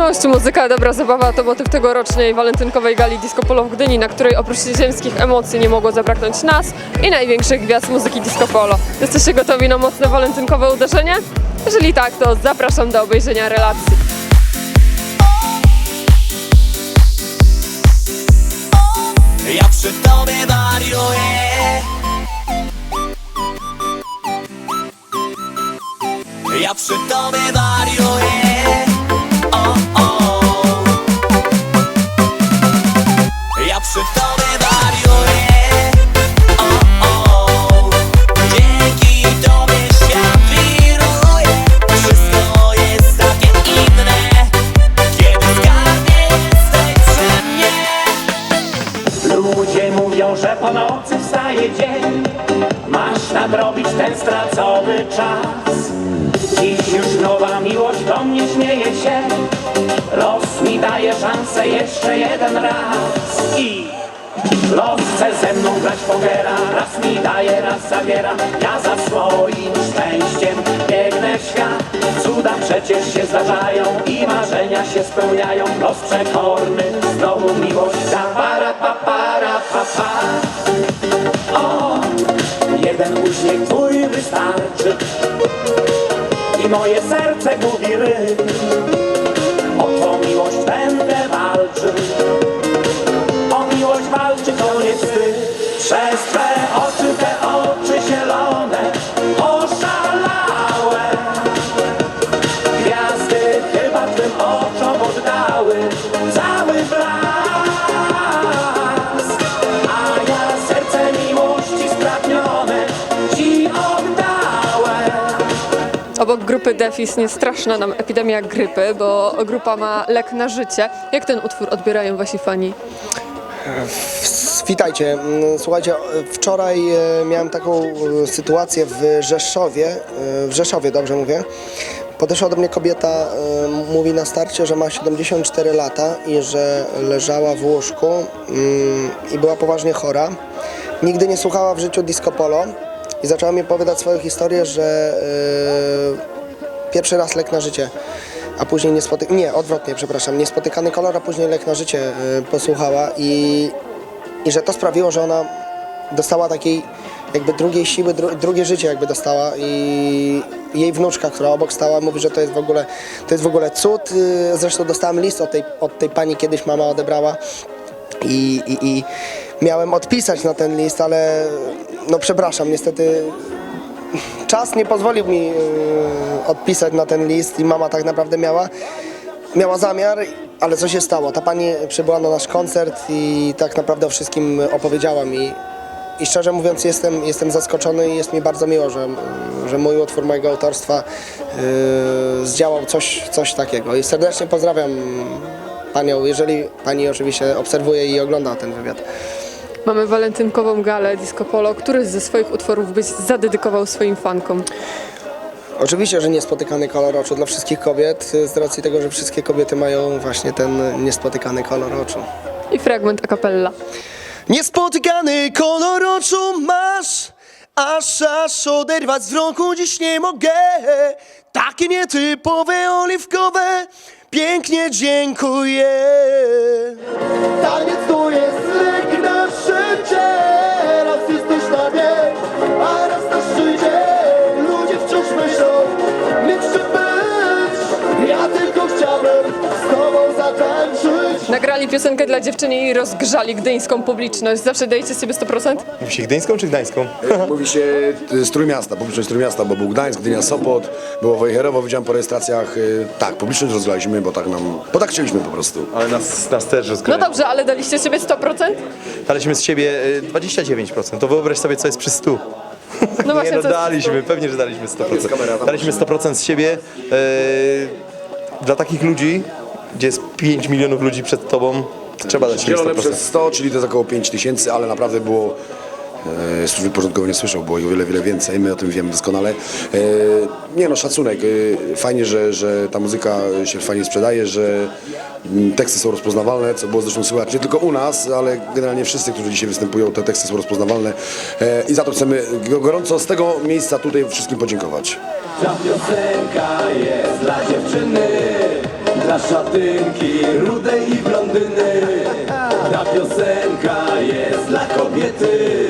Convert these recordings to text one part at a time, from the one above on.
Miłość, muzyka, dobra zabawa to motyw tegorocznej walentynkowej gali Disco Polo w Gdyni, na której oprócz ziemskich emocji nie mogło zabraknąć nas i największych gwiazd muzyki Disco Polo. Jesteście gotowi na mocne walentynkowe uderzenie? Jeżeli tak, to zapraszam do obejrzenia relacji. Ja przy tobie wariuję Ja przy tobie wariuję Ludzie mówią, że po nocy wstaje dzień. Masz nadrobić ten stracony czas. Dziś już nowa miłość do mnie śmieje się. Los mi daje szansę jeszcze jeden raz. I los chce ze mną grać w pokera. Raz mi daje, raz zabiera. Ja za swoim szczęściem biegnę w świat. Cuda przecież się zdarzają I marzenia się spełniają. Los przekorny znowu moje serce grupy Defis nie straszna nam epidemia grypy, bo grupa ma lek na życie. Jak ten utwór odbierają wasi fani? Witajcie. Słuchajcie, wczoraj e, miałem taką e, sytuację w Rzeszowie, e, w Rzeszowie, dobrze mówię. Podeszła do mnie kobieta, mówi na starcie, że ma 74 lata i że leżała w łóżku mm, i była poważnie chora. Nigdy nie słuchała w życiu disco polo i zaczęła mi opowiadać swoją historię, że pierwszy raz lek na życie, a później niespotykany, nie, odwrotnie, przepraszam, niespotykany kolor, a później lek na życie e, posłuchała i i że to sprawiło, że ona dostała takiej jakby drugiej siły, dru, drugie życie jakby dostała i jej wnuczka, która obok stała, mówi, że to jest w ogóle, to jest w ogóle cud. Y, Zresztą dostałem list od tej, od tej pani, kiedyś mama odebrała i, i, i miałem odpisać na ten list, ale no przepraszam, niestety czas nie pozwolił mi y, odpisać na ten list i mama tak naprawdę miała, miała zamiar, ale co się stało? Ta pani przybyła na nasz koncert i tak naprawdę o wszystkim opowiedziała mi. I szczerze mówiąc jestem, jestem zaskoczony i jest mi bardzo miło, że, że mój utwór mojego autorstwa y, zdziałał coś, coś takiego. I serdecznie pozdrawiam panią, jeżeli pani oczywiście obserwuje i ogląda ten wywiad. Mamy walentynkową galę Disco Polo. Który ze swoich utworów byś zadedykował swoim fankom? Oczywiście, że niespotykany kolor oczu dla wszystkich kobiet, z racji tego, że wszystkie kobiety mają właśnie ten niespotykany kolor oczu. I fragment a cappella. Niespotykany kolor oczu masz, aż aż oderwać wzroku dziś nie mogę. Takie nietypowe, oliwkowe, pięknie dziękuję. Taniec to jest lek Nagrali piosenkę dla dziewczyny i rozgrzali gdyńską publiczność. Zawsze dajecie z siebie 100%? Mówi się gdyńską czy gdańską? Mówi się y, z Trójmiasta, publiczność Trójmiasta, bo był Gdańsk, Gdynia, Sopot, było Wojherowo, widziałem po rejestracjach. y, Tak, publiczność rozgraliśmy, bo tak nam, bo tak chcieliśmy po prostu. Ale nas, nas też No dobrze, ale daliście z siebie 100%? Daliśmy z siebie y, 29%. To wyobraź sobie, co jest przy 100. No Nie właśnie, no, co jest daliśmy, pewnie, że daliśmy 100%. kamera, tam Daliśmy 100% z siebie. y, Dla takich ludzi, gdzie jest 5 milionów ludzi przed tobą, to trzeba dać siebie Dzielone 100%. przez 100, czyli to jest około 5 tysięcy, ale naprawdę było e, służby porządkowe nie słyszał, było ich o wiele, wiele więcej, my o tym wiemy doskonale. E, nie no, szacunek, e, fajnie, że, że ta muzyka się fajnie sprzedaje, że mm, teksty są rozpoznawalne, co było zresztą słychać nie tylko u nas, ale generalnie wszyscy, którzy dzisiaj występują, te teksty są rozpoznawalne e, i za to chcemy gorąco z tego miejsca tutaj wszystkim podziękować. Ta piosenka jest dla dziewczyny Dla szatynki, rudej i blondyny. Ta piosenka jest dla kobiety.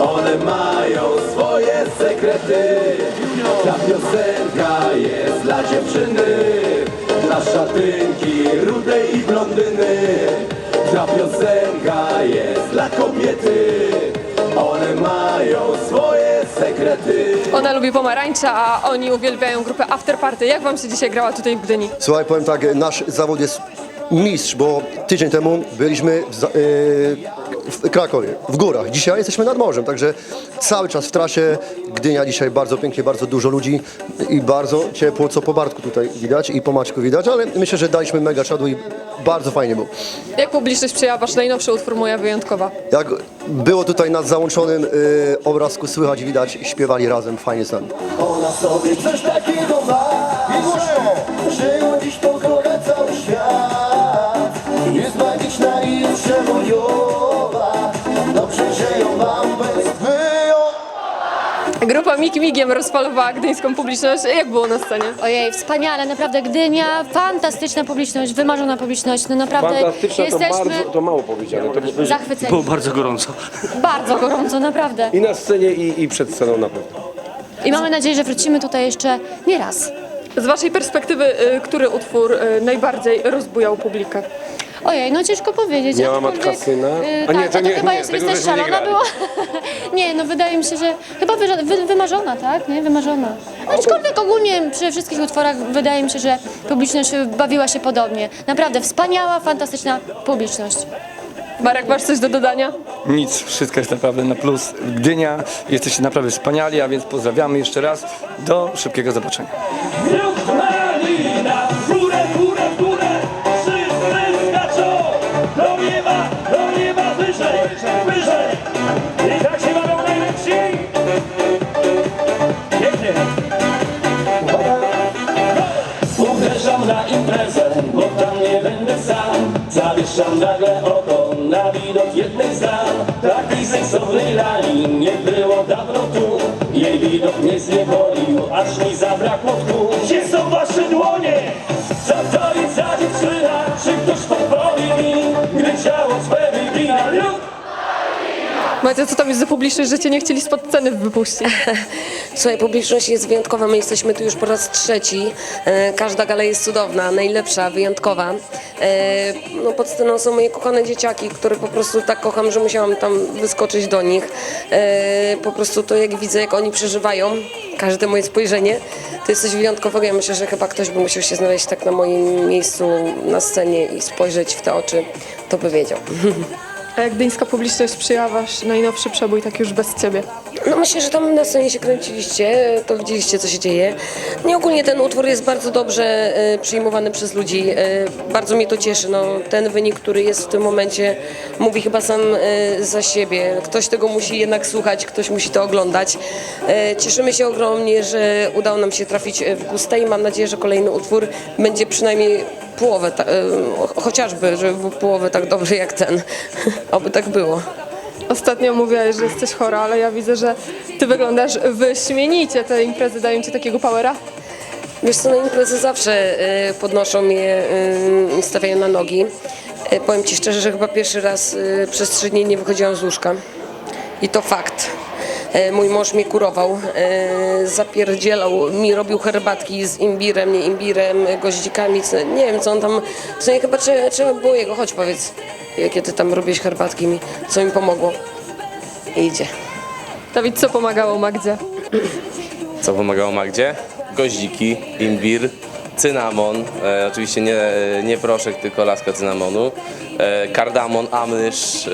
One mają swoje sekrety. Ta piosenka jest dla dziewczyny. Dla szatynki, rudej i blondyny. Ta piosenka jest dla kobiety. One mają swoje sekrety Ona lubi pomarańcza, a oni uwielbiają grupę Afterparty. Jak wam się dzisiaj grała tutaj w Gdyni? Słuchaj, powiem tak, nasz zawód jest mistrz, bo tydzień temu byliśmy w, za- yy, w Krakowie, w górach. Dzisiaj jesteśmy nad morzem, także cały czas w trasie. Gdynia dzisiaj bardzo pięknie, bardzo dużo ludzi i bardzo ciepło, co po Bartku tutaj widać i po Maćku widać, ale myślę, że daliśmy mega czadu i bardzo fajnie było. Jak publiczność przyjęła wasz najnowszy utwór Moja Wyjątkowa? Jak było tutaj na załączonym yy, obrazku słychać, widać, śpiewali razem, fajnie z nami. Ona sobie coś takiego ma I głośno Że ją dziś pokocha Grupa Mik Migiem rozpalowała gdyńską publiczność. Jak było na scenie? Ojej, wspaniale, naprawdę Gdynia, fantastyczna publiczność, wymarzona publiczność, no naprawdę Fantastyczna to jesteśmy bardzo, to mało powiedziane. To było zachwyceni. było bardzo gorąco. Bardzo gorąco, naprawdę. I na scenie, i, i przed sceną na pewno. I mamy nadzieję, że wrócimy tutaj jeszcze nie raz. Z waszej perspektywy, y, który utwór y, najbardziej rozbujał publikę? Ojej, no ciężko powiedzieć. Miała aczkolwiek, matka syna? y, A nie, tak, to nie- chyba nie, jest, tego jesteś żeśmy nie szalona grali. była. nie, no wydaje mi się, że chyba wy, wy, wymarzona, tak? Nie, wymarzona. Aczkolwiek ogólnie przy wszystkich utworach wydaje mi się, że publiczność bawiła się podobnie. Naprawdę wspaniała, fantastyczna publiczność. Marek, masz coś do dodania? Nic, wszystko jest naprawdę na plus. Gdynia, jesteście naprawdę wspaniali, a więc pozdrawiamy jeszcze raz. Do szybkiego zobaczenia. Zawieszam nagle oko na widok jednej z dam. Takiej seksownej lani nie było dawno tu. Jej widok mnie zniewolił, aż mi zabrakło Macie, co tam jest za publiczność, że cię nie chcieli spod sceny wypuścić? Słuchaj, publiczność jest wyjątkowa, my jesteśmy tu już po raz trzeci. E, Każda gala jest cudowna, najlepsza, wyjątkowa. E, No, pod sceną są moje kochane dzieciaki, które po prostu tak kocham, że musiałam tam wyskoczyć do nich. E, Po prostu to jak widzę, jak oni przeżywają każde moje spojrzenie, to jest coś wyjątkowego. Ja myślę, że chyba ktoś by musiał się znaleźć tak na moim miejscu na scenie i spojrzeć w te oczy, to by wiedział. Jak gdyńska publiczność przyjęła wasz najnowszy przebój, tak już bez ciebie? No myślę, że tam na scenie się kręciliście, to widzieliście co się dzieje. Nie ogólnie ten utwór jest bardzo dobrze e, przyjmowany przez ludzi. E, bardzo mnie to cieszy. No, ten wynik, który jest w tym momencie mówi chyba sam e, za siebie. Ktoś tego musi jednak słuchać, ktoś musi to oglądać. Cieszymy się ogromnie, że udało nam się trafić w gusta i mam nadzieję, że kolejny utwór będzie przynajmniej połowę, ta, e, chociażby, żeby był połowę tak dobrze jak ten. Oby tak było. Ostatnio mówiłaś, że jesteś chora, ale ja widzę, że ty wyglądasz wyśmienicie. Te imprezy dają ci takiego powera? Wiesz co, na imprezy zawsze y, podnoszą mnie, y, stawiają na nogi. Y, powiem Ci szczerze, że chyba pierwszy raz y, przez trzy dni nie wychodziłam z łóżka. I to fakt. Y, mój mąż mnie kurował, y, zapierdzielał mi, robił herbatki z imbirem, nie imbirem, goździkami, co, nie wiem co on tam, w sumie chyba trzeba, trzeba było jego, chodź powiedz, jakie Ty tam robisz herbatki mi, co mi pomogło. I idzie. Dawid, co pomagało Magdzie? Co pomagało Magdzie? Goździki, imbir, cynamon, e, oczywiście nie, nie proszek, tylko laska cynamonu, e, kardamon, amysz, e,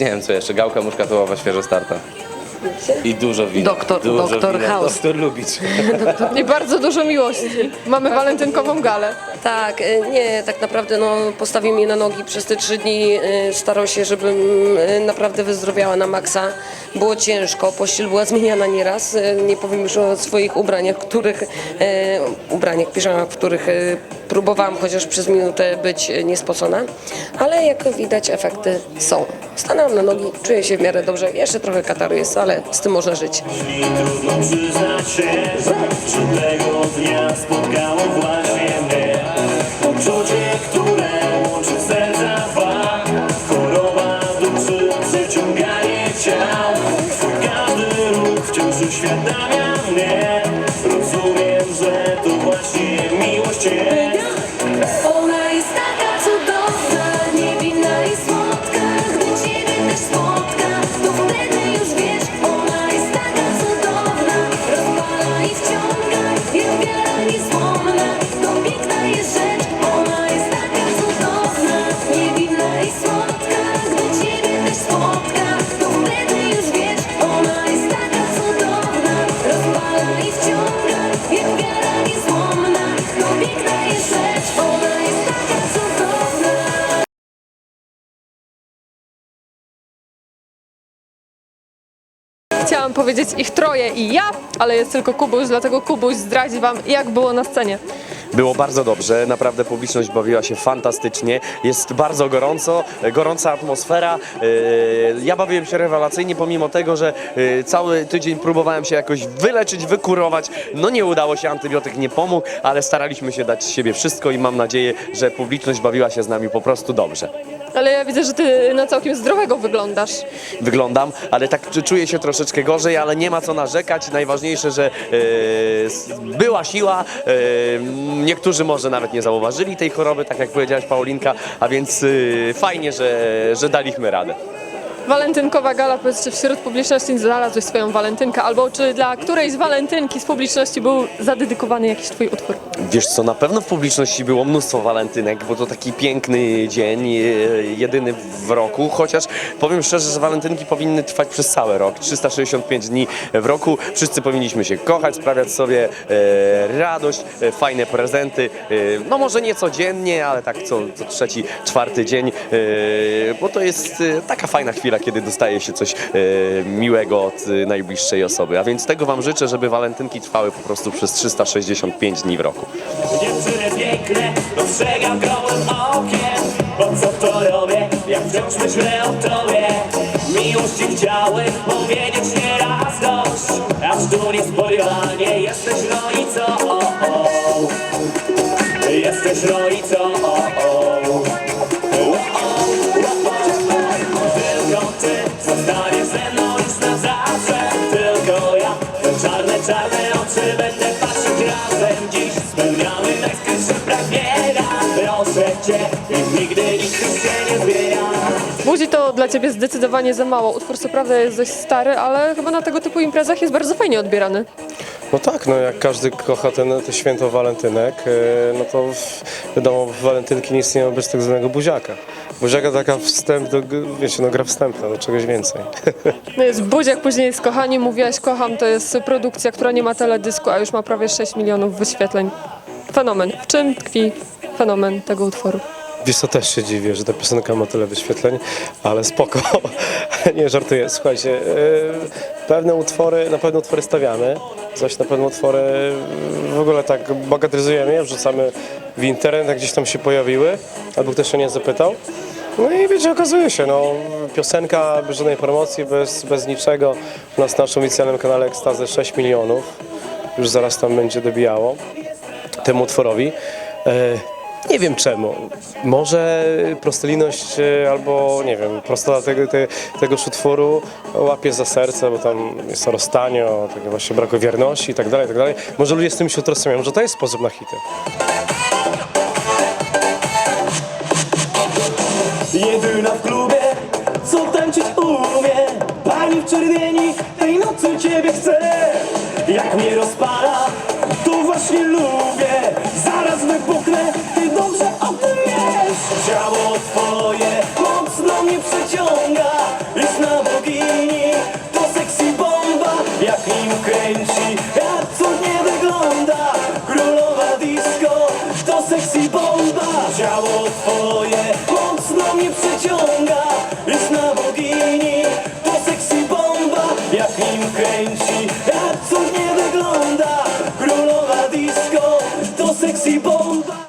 nie wiem co jeszcze, gałka muszkatołowa, świeżo starta. I dużo wina. Doktor- dużo doktor wina. House. Doktor Lubicz. I bardzo dużo miłości. Mamy walentynkową galę. Tak, y, nie, tak naprawdę no, postawił mnie na nogi przez te trzy dni. y, Starał się, żebym y, naprawdę wyzdrowiała na maksa. Było ciężko, pościel była zmieniana nieraz. Nie powiem już o swoich ubraniach, których, ubraniach, piżamach, w których próbowałam chociaż przez minutę być niespocona. Ale jak widać efekty są. Stanęłam na nogi, czuję się w miarę dobrze. Jeszcze trochę kataru jest, ale z tym można żyć. Trudno przyznać się, że tego dnia spotkało właśnie Chciałam powiedzieć ich troje i ja, ale jest tylko Kubuś, dlatego Kubuś zdradzi wam, jak było na scenie. Było bardzo dobrze, naprawdę publiczność bawiła się fantastycznie, jest bardzo gorąco, gorąca atmosfera. Yy, Ja bawiłem się rewelacyjnie, pomimo tego, że yy, cały tydzień próbowałem się jakoś wyleczyć, wykurować. No nie udało się, antybiotyk nie pomógł, ale staraliśmy się dać z siebie wszystko i mam nadzieję, że publiczność bawiła się z nami po prostu dobrze. Ale ja widzę, że ty na całkiem zdrowego wyglądasz. wyglądam, ale tak czu- czuję się troszeczkę gorzej, ale nie ma co narzekać. Najważniejsze, że e, była siła. E, niektórzy może nawet nie zauważyli tej choroby, tak jak powiedziałaś Paulinka, a więc e, fajnie, że, że daliśmy radę. Walentynkowa gala, czy wśród publiczności znalazłeś swoją walentynkę, albo czy dla której z walentynki z publiczności był zadedykowany jakiś twój utwór? Wiesz co, na pewno w publiczności było mnóstwo walentynek, bo to taki piękny dzień, e, jedyny w roku, chociaż powiem szczerze, że walentynki powinny trwać przez cały rok, 365 dni w roku. Wszyscy powinniśmy się kochać, sprawiać sobie e, radość, e, fajne prezenty, e, no może nie codziennie, ale tak co, co trzeci, czwarty dzień, e, bo to jest e, taka fajna chwila, kiedy dostaje się coś e, miłego od e, najbliższej osoby. A więc tego Wam życzę, żeby walentynki trwały po prostu przez 365 dni w roku. Dziewczyny piękne, dostrzegam gołym okiem Po co to robię, jak wciąż myślę o tobie Miłości chciałem powiedzieć nieraz dość Aż tu niespodziewanie jesteś rodzicą o, o. Jesteś rodzicą Budzi to dla ciebie zdecydowanie za mało. Utwór co prawda jest dość stary, ale chyba na tego typu imprezach jest bardzo fajnie odbierany. No tak, no jak każdy kocha ten, te święto walentynek, e, no to wiadomo, walentynki nie istnieją bez tak zwanego buziaka. Buziaka taka wstęp do, wiecie, no gra wstępna do czegoś więcej. No jest Budziak, później jest Kochani, mówiłaś Kocham, to jest produkcja, która nie ma teledysku, a już ma prawie 6 milionów wyświetleń. Fenomen. W czym tkwi fenomen tego utworu? Wiesz co, też się dziwię, że ta piosenka ma tyle wyświetleń, ale spoko. nie, żartuję. Słuchajcie, e, pewne utwory, na pewne utwory stawiamy, coś na pewne utwory w ogóle tak bagatelizujemy, je, wrzucamy w internet, jak gdzieś tam się pojawiły, albo ktoś o nie zapytał. No i wiecie, okazuje się, no, piosenka bez żadnej promocji, bez, bez niczego. U nas na naszym oficjalnym kanale Ekstazy 6 milionów. Już zaraz tam będzie dobijało temu utworowi. E, nie wiem czemu. Może prostolinność e, albo nie wiem, prostota tego, te, utworu łapie za serce, bo tam jest o rozstaniu, o takim właśnie braku wierności i tak dalej, tak dalej. Może ludzie z tym się utożsamiają, może to jest sposób na hity. Jedyna w klubie, co tańczyć umie Pani w czerwieni, tej nocy ciebie chcę twoje mocno mnie przeciąga Liczna bogini to sexy bomba. Jak nim kręci, jak cudnie wygląda. Królowa disco to sexy bomba. Ciało twoje mocno mnie przeciąga Liczna bogini to sexy bomba. Jak nim kręci